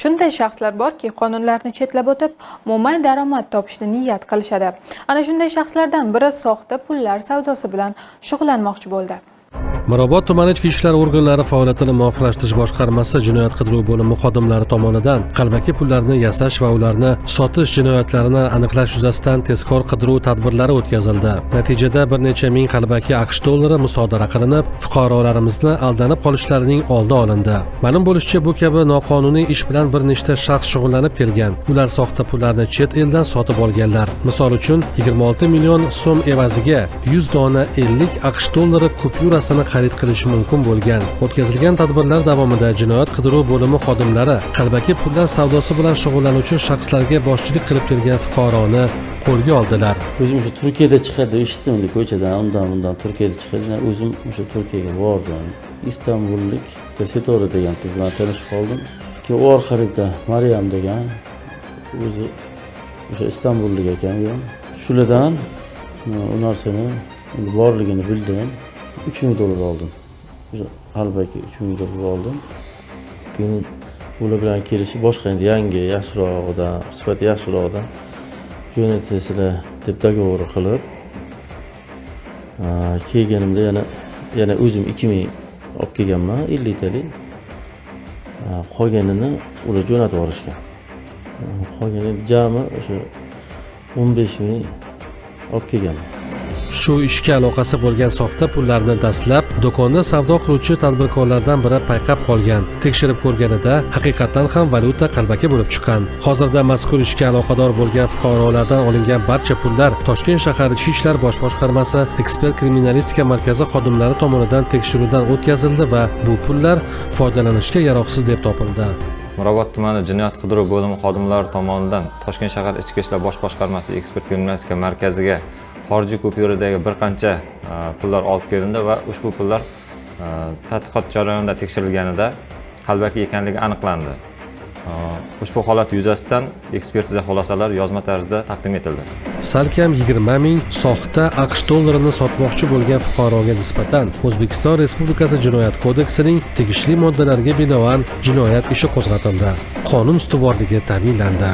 shunday shaxslar borki qonunlarni chetlab o'tib mo'may daromad topishni niyat qilishadi. Ana shunday shaxslardan biri soxta pullar savdosi bilan shug'ullanmoqchi bo'ldi. Mirobod tumani ichki ishlar organlari faoliyatini muvofiqlashtirish boshqarmasi jinoyat qidiruv bo'limi xodimlari tomonidan qalbaki pullarni yasash va ularni sotish jinoyatlarini aniqlash yuzasidan tezkor qidiruv tadbirlari o'tkazildi. Natijada bir necha ming qalbaki aqsh dollari musodara qilinib fuqarolarimizni aldanib qolishlarining oldi olindi. Ma'lum bo'lishicha bu kabi noqonuniy ish bilan bir nechta shaxs shug'ullanib kelgan. Ular soxta pullarni chet eldan sotib olganlar. Misol uchun 26 million so'm evaziga 100 dona 50 aqsh dollari kupyurasini xarid qilishi mumkin bo'lgan. O'tkazilgan tadbirlar davomida jinoyat qidiruv bo'limi xodimlari qalbaki pullar savdosi bilan shug'ullanuvchi shaxslarga boshchilik qilib kelgan fuqaroni qo'lga oldilar. O'zim o'sha turkiyada chiqadi eshitdim ko'chadan undan bundan turkiyada chiqadi. O'zim o'sha turkiyaga bordim. İstanbullik setora degan qiz bilan tanishib qoldim. Keyin u orqali bitta maryam degan o'zi o'sha istanbullik ekan u ham shulardan u narsani borligini bildim uch ming dollar oldim o'sha qalbaki uch ming dollar oldim keyin ular bilan kelishib boshqa endi yangi yaxshirog'idan sifati yaxshirog'idan jo'natasizlar deb договор qilib a, kelganimda yana yana o'zim ikki ming olib kelganman elliktalik A, qolganini ular jo'natib yuborishgan A, qolgani jami o'sha o'n besh ming olib kelganman shu ishga aloqasi bo'lgan soxta pullarni dastlab do'konni savdo qiluvchi tadbirkorlardan biri payqab qolgan. Tekshirib ko'rganida haqiqatdan ham valyuta qalbaki bo'lib chiqqan. Hozirda mazkur ishga aloqador bo'lgan fuqarolardan olingan barcha pullar toshkent shahar ichki ishlar bosh boshqarmasi ekspert kriminalistika markazi xodimlari tomonidan tekshiruvdan o'tkazildi va bu pullar foydalanishga yaroqsiz deb topildi. Mirobod tumani jinoyat qidiruv bo'limi xodimlari tomonidan toshkent shahar ichki ishlar bosh boshqarmasi ekspert kriminalistika markaziga xorijiy kupyuradagi bir qancha e, pullar olib kelindi va ushbu pullar e, tadqiqot jarayonida tekshirilganida qalbaki ekanligi aniqlandi. E, ushbu holat yuzasidan ekspertiza xulosalari yozma tarzda taqdim etildi. Salkam 20 ming soxta aqsh dollarini sotmoqchi bo'lgan fuqaroga nisbatan o'zbekiston respublikasi jinoyat kodeksining tegishli moddalariga binoan jinoyat ishi qo'zg'atildi. Qonun ustuvorligi ta'minlandi.